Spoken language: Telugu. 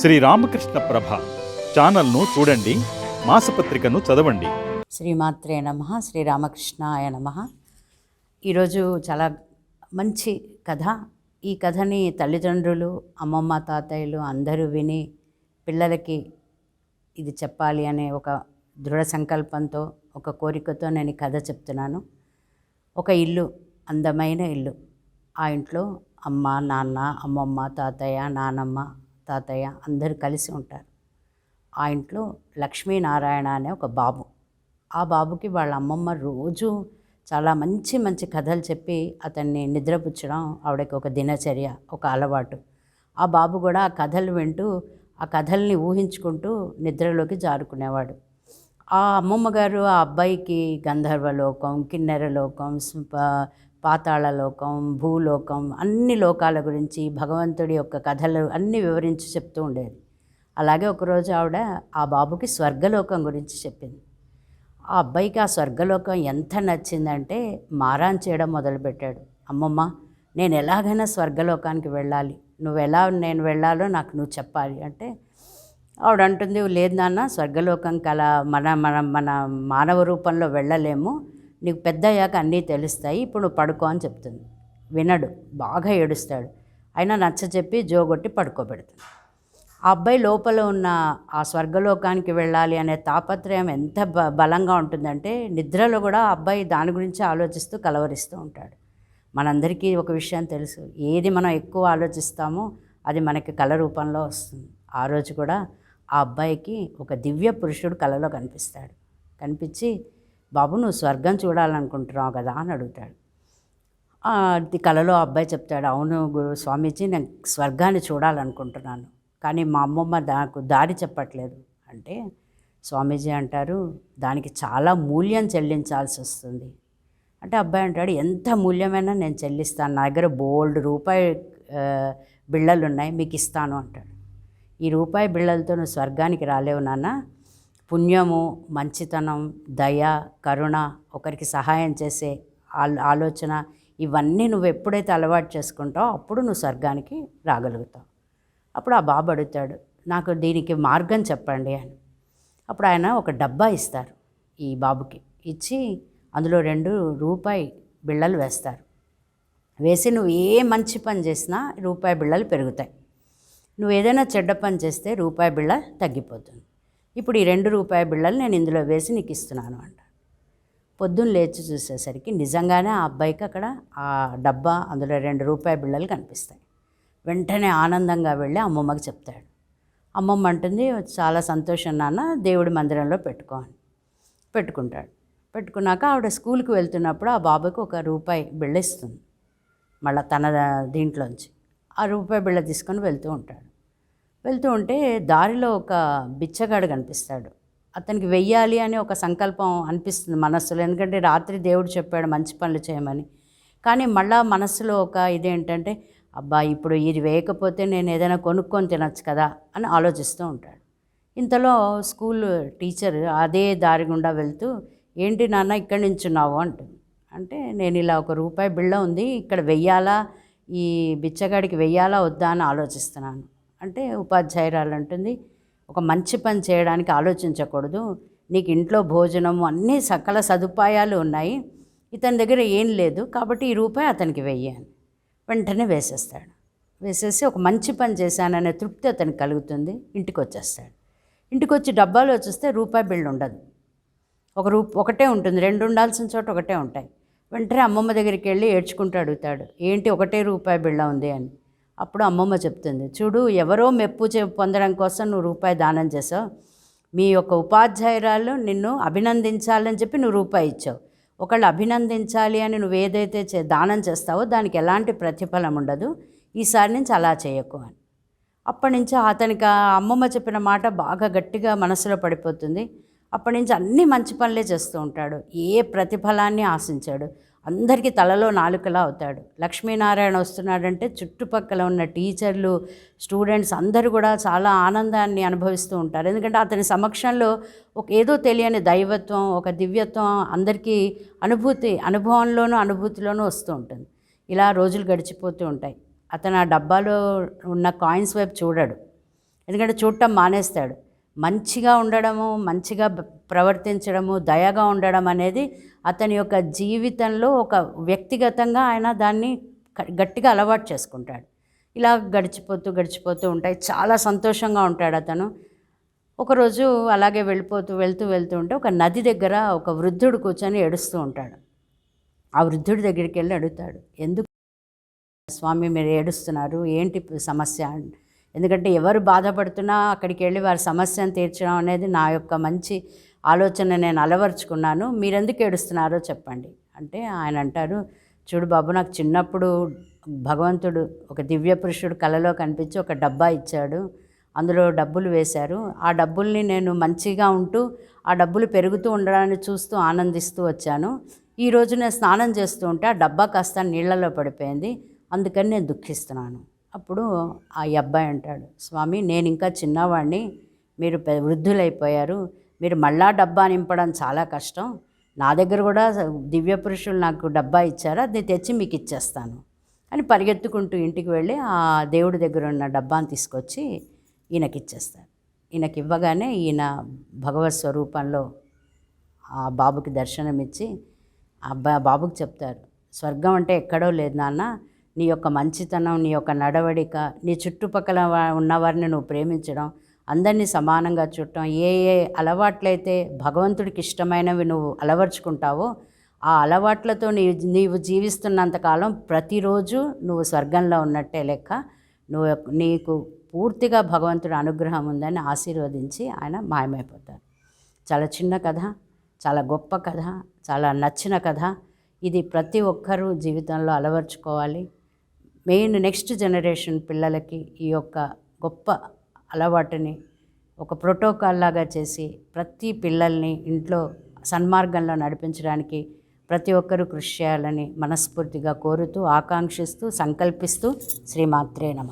శ్రీ రామకృష్ణ ప్రభ ఛానల్ను చూడండి మాసపత్రికను చదవండి. శ్రీమాత్రే నమ శ్రీరామకృష్ణాయ నమ. ఈరోజు చాలా మంచి కథ. ఈ కథని తల్లిదండ్రులు అమ్మమ్మ తాతయ్యలు అందరూ విని పిల్లలకి ఇది చెప్పాలి అనే ఒక దృఢ సంకల్పంతో ఒక కోరికతో నేను కథ చెప్తున్నాను. ఒక ఇల్లు అందమైన ఇల్లు. ఆ ఇంట్లో అమ్మ నాన్న అమ్మమ్మ తాతయ్య నానమ్మ తాతయ్య అందరూ కలిసి ఉంటారు. ఆ ఇంట్లో లక్ష్మీనారాయణ అనే ఒక బాబు. ఆ బాబుకి వాళ్ళ అమ్మమ్మ రోజు చాలా మంచి మంచి కథలు చెప్పి అతన్ని నిద్రపుచ్చడం ఆవిడకి ఒక దినచర్య ఒక అలవాటు. ఆ బాబు కూడా ఆ కథలు వింటూ ఆ కథల్ని ఊహించుకుంటూ నిద్రలోకి జారుకునేవాడు. ఆ అమ్మమ్మ గారు ఆ అబ్బాయికి గంధర్వలోకం కిన్నెరలోకం పాతాళలోకం భూలోకం అన్ని లోకాల గురించి భగవంతుడి యొక్క కథలు అన్నీ వివరించి చెప్తూ ఉండేది. అలాగే ఒకరోజు ఆవిడ ఆ బాబుకి స్వర్గలోకం గురించి చెప్పింది. ఆ అబ్బాయికి ఆ స్వర్గలోకం ఎంత నచ్చిందంటే మారాన్ చేయడం మొదలుపెట్టాడు. అమ్మమ్మ నేను ఎలాగైనా స్వర్గలోకానికి వెళ్ళాలి. నువ్వు ఎలా నేను వెళ్ళాలో నాకు నువ్వు చెప్పాలి అంటే ఆవిడ అంటుంది లేదు నాన్న స్వర్గలోకం కల మన మన మన మానవ రూపంలో వెళ్ళలేము. నీకు పెద్ద అయ్యాక అన్నీ తెలుస్తాయి ఇప్పుడు నువ్వు పడుకో అని చెప్తుంది. వినడు బాగా ఏడుస్తాడు. అయినా నచ్చ చెప్పి జోగొట్టి పడుకోబెడుతుంది. ఆ అబ్బాయి లోపల ఉన్న ఆ స్వర్గలోకానికి వెళ్ళాలి అనే తాపత్రయం ఎంత బ బలంగా ఉంటుందంటే నిద్రలో కూడా ఆ అబ్బాయి దాని గురించి ఆలోచిస్తూ కలవరిస్తూ ఉంటాడు. మనందరికీ ఒక విషయం తెలుసు ఏది మనం ఎక్కువ ఆలోచిస్తామో అది మనకి కళ రూపంలో వస్తుంది. ఆ రోజు కూడా ఆ అబ్బాయికి ఒక దివ్య పురుషుడు కళలో కనిపిస్తాడు. కనిపించి బాబు నువ్వు స్వర్గం చూడాలనుకుంటున్నావు కదా అని అడుగుతాడు. కళలో కలలో ఆ అబ్బాయి చెప్తాడు అవును గురు స్వామీజీ నేను స్వర్గాన్ని చూడాలనుకుంటున్నాను కానీ మా అమ్మమ్మ నాకు దారి చెప్పట్లేదు. అంటే స్వామీజీ అంటారు దానికి చాలా మూల్యం చెల్లించాల్సి వస్తుంది. అంటే అబ్బాయి అంటాడు ఎంత మూల్యమైనా నేను చెల్లిస్తాను నా దగ్గర బోల్డ్ రూపాయి బిళ్ళలు ఉన్నాయి మీకు ఇస్తాను అంటాడు. ఈ రూపాయి బిళ్ళలతో నువ్వు స్వర్గానికి రాలేవు నాన్న పుణ్యము మంచితనం దయ కరుణ ఒకరికి సహాయం చేసే ఆలోచన ఇవన్నీ నువ్వు ఎప్పుడైతే అలవాటు చేసుకుంటావో అప్పుడు నువ్వు స్వర్గానికి రాగలుగుతావు. అప్పుడు ఆ బాబు అడుగుతాడు నాకు దీనికి మార్గం చెప్పండి అని. అప్పుడు ఆయన ఒక డబ్బా ఇస్తారు ఈ బాబుకి. ఇచ్చి అందులో రెండు రూపాయి బిళ్ళలు వేస్తారు. వేసి నువ్వు ఏ మంచి పని చేసినా రూపాయి బిళ్ళలు పెరుగుతాయి. నువ్వు ఏదైనా చెడ్డ పని చేస్తే రూపాయి బిళ్ళ తగ్గిపోతుంది. ఇప్పుడు ఈ రెండు రూపాయి బిళ్ళలు నేను ఇందులో వేసి నీకు ఇస్తున్నాను అంట. పొద్దున్న లేచి చూసేసరికి నిజంగానే ఆ అబ్బాయికి అక్కడ ఆ డబ్బా అందులో రెండు రూపాయి బిళ్ళలు కనిపిస్తాయి. వెంటనే ఆనందంగా వెళ్ళి అమ్మమ్మకి చెప్తాడు. అమ్మమ్మ అంటుంది చాలా సంతోషం నాన్న దేవుడి మందిరంలో పెట్టుకో అని. పెట్టుకుంటాడు. పెట్టుకున్నాక ఆవిడ స్కూల్కి వెళ్తున్నప్పుడు ఆ బాబుకి ఒక రూపాయి బిళ్ళ ఇస్తుంది. మళ్ళీ తన దీంట్లోంచి. ఆ రూపాయి బిళ్ళ తీసుకొని వెళ్తూ ఉంటాడు. వెళ్తూ ఉంటే దారిలో ఒక బిచ్చగాడు కనిపిస్తాడు. అతనికి వెయ్యాలి అని ఒక సంకల్పం అనిపిస్తుంది మనస్సులో. ఎందుకంటే రాత్రి దేవుడు చెప్పాడు మంచి పనులు చేయమని. కానీ మళ్ళా మనస్సులో ఒక ఇదేంటంటే అబ్బా ఇప్పుడు ఇది వేయకపోతే నేను ఏదైనా కొనుక్కొని తినొచ్చు కదా అని ఆలోచిస్తూ ఉంటాడు. ఇంతలో స్కూల్ టీచర్ అదే దారి గుండా వెళ్తూ ఏంటి నాన్న ఇక్కడి నుంచున్నావు? అంటుంది. అంటే నేను ఇలా ఒక రూపాయి బిళ్ళ ఉంది ఇక్కడ వెయ్యాలా? ఈ బిచ్చగాడికి వెయ్యాలా? వద్దా? అని ఆలోచిస్తున్నాను. అంటే ఉపాధ్యాయురాలు అంటుంది ఒక మంచి పని చేయడానికి ఆలోచించకూడదు. నీకు ఇంట్లో భోజనము అన్ని సకల సదుపాయాలు ఉన్నాయి. ఇతని దగ్గర ఏం లేదు కాబట్టి ఈ రూపాయి అతనికి వెయ్యాను వెంటనే వేసేస్తాడు. వేసేసి ఒక మంచి పని చేశాననే తృప్తి అతనికి కలుగుతుంది. ఇంటికి వచ్చేస్తాడు. ఇంటికి వచ్చి డబ్బాలో వచ్చేస్తే రూపాయి బిల్లు ఉండదు. ఒక రూ ఒకటే ఉంటుంది. రెండు ఉండాల్సిన చోట ఒకటే ఉంటాయి. వెంటనే అమ్మమ్మ దగ్గరికి వెళ్ళి ఏడ్చుకుంటూ అడుగుతాడు. ఏంటి ఒకటే రూపాయి బిళ్ళ ఉంది అని. అప్పుడు అమ్మమ్మ చెప్తుంది చూడు ఎవరో మెప్పు చే పొందడం కోసం నువ్వు రూపాయి దానం చేసావు. మీ యొక్క ఉపాధ్యాయురాలు నిన్ను అభినందించాలని చెప్పి నువ్వు రూపాయి ఇచ్చావు. ఒకళ్ళు అభినందించాలి అని నువ్వు ఏదైతే చే దానం చేస్తావో దానికి ఎలాంటి ప్రతిఫలం ఉండదు. ఈసారి నుంచి అలా చేయకు అని. అప్పటి నుంచి అతనికి ఆ అమ్మమ్మ చెప్పిన మాట బాగా గట్టిగా మనసులో పడిపోతుంది. అప్పటి నుంచి అన్ని మంచి పనులే చేస్తూ ఉంటాడు. ఏ ప్రతిఫలాన్ని ఆశించాడు. అందరికీ తలలో నాలుకలా అవుతాడు. లక్ష్మీనారాయణ వస్తున్నాడంటే చుట్టుపక్కల ఉన్న టీచర్లు స్టూడెంట్స్ అందరూ కూడా చాలా ఆనందాన్ని అనుభవిస్తూ ఉంటారు. ఎందుకంటే అతని సమక్షంలో ఒక ఏదో తెలియని దైవత్వం ఒక దివ్యత్వం అందరికీ అనుభూతి అనుభవంలోనూ అనుభూతిలోనూ వస్తూ ఉంటుంది. ఇలా రోజులు గడిచిపోతూ ఉంటాయి. అతను ఆ డబ్బాలో ఉన్న కాయిన్స్ వైపు చూడడు. ఎందుకంటే చూడటం మానేస్తాడు. మంచిగా ఉండడము మంచిగా ప్రవర్తించడము దయగా ఉండడం అనేది అతని యొక్క జీవితంలో ఒక వ్యక్తిగతంగా ఆయన దాన్ని గట్టిగా అలవాటు చేసుకుంటాడు. ఇలా గడిచిపోతూ గడిచిపోతూ ఉంటాయి. చాలా సంతోషంగా ఉంటాడు అతను. ఒకరోజు అలాగే వెళ్ళిపోతూ వెళ్తూ వెళ్తూ ఉంటే ఒక నది దగ్గర ఒక వృద్ధుడు కూర్చొని ఏడుస్తూ ఉంటాడు. ఆ వృద్ధుడి దగ్గరికి వెళ్ళి అడుగుతాడు ఎందుకు స్వామి మీరు ఏడుస్తున్నారు? ఏంటి సమస్య? ఎందుకంటే ఎవరు బాధపడుతున్నా అక్కడికి వెళ్ళి వారి సమస్యను తీర్చడం అనేది నా యొక్క మంచి ఆలోచన నేను అలవర్చుకున్నాను. మీరెందుకు ఏడుస్తున్నారో చెప్పండి. అంటే ఆయన అంటారు చూడు బాబు నాకు చిన్నప్పుడు భగవంతుడు ఒక దివ్య పురుషుడు కలలో కనిపించి ఒక డబ్బా ఇచ్చాడు. అందులో డబ్బులు వేశారు. ఆ డబ్బుల్ని నేను మంచిగా ఉంటూ ఆ డబ్బులు పెరుగుతూ ఉండడాన్ని చూస్తూ ఆనందిస్తూ వచ్చాను. ఈ నేను స్నానం చేస్తూ ఉంటే ఆ డబ్బా కాస్త నీళ్ళలో పడిపోయింది. అందుకని నేను దుఃఖిస్తున్నాను. అప్పుడు ఆ అబ్బాయి అంటాడు స్వామి నేను ఇంకా చిన్నవాడిని మీరు వృద్ధులైపోయారు మీరు మళ్ళా డబ్బా నింపడం చాలా కష్టం నా దగ్గర కూడా దివ్య పురుషులు నాకు డబ్బా ఇచ్చారు అది తెచ్చి మీకు ఇచ్చేస్తాను. అని పరిగెత్తుకుంటూ ఇంటికి వెళ్ళి ఆ దేవుడి దగ్గర ఉన్న డబ్బాను తీసుకొచ్చి ఈయనకి ఇచ్చేస్తారు ఈయనకి ఇవ్వగానే ఈయన భగవత్ స్వరూపంలో ఆ బాబుకి దర్శనమిచ్చి ఆ అబ్బా ఆ బాబుకి చెప్తారు స్వర్గం అంటే ఎక్కడో లేదు నాన్న నీ యొక్క మంచితనం నీ యొక్క నడవడిక నీ చుట్టుపక్కల ఉన్నవారిని నువ్వు ప్రేమించడం అందరినీ సమానంగా చూడటం ఏ ఏ అలవాట్లయితే భగవంతుడికి ఇష్టమైనవి నువ్వు అలవర్చుకుంటావో ఆ అలవాట్లతో నీ నీవు జీవిస్తున్నంతకాలం ప్రతిరోజు నువ్వు స్వర్గంలో ఉన్నట్టే లెక్క నువ్వు నీకు పూర్తిగా భగవంతుడి అనుగ్రహం ఉందని ఆశీర్వదించి ఆయన మాయమైపోతారు చాలా చిన్న కథ చాలా గొప్ప కథ చాలా నచ్చిన కథ. ఇది ప్రతి ఒక్కరూ జీవితంలో అలవర్చుకోవాలి. మెయిన్ నెక్స్ట్ జనరేషన్ పిల్లలకి ఈ యొక్క గొప్ప అలవాటుని ఒక ప్రోటోకాల్ లాగా చేసి ప్రతి పిల్లల్ని ఇంట్లో సన్మార్గంలో నడిపించడానికి ప్రతి ఒక్కరూ కృషి చేయాలని మనస్ఫూర్తిగా కోరుతూ ఆకాంక్షిస్తూ సంకల్పిస్తూ శ్రీమాత్రే నమ.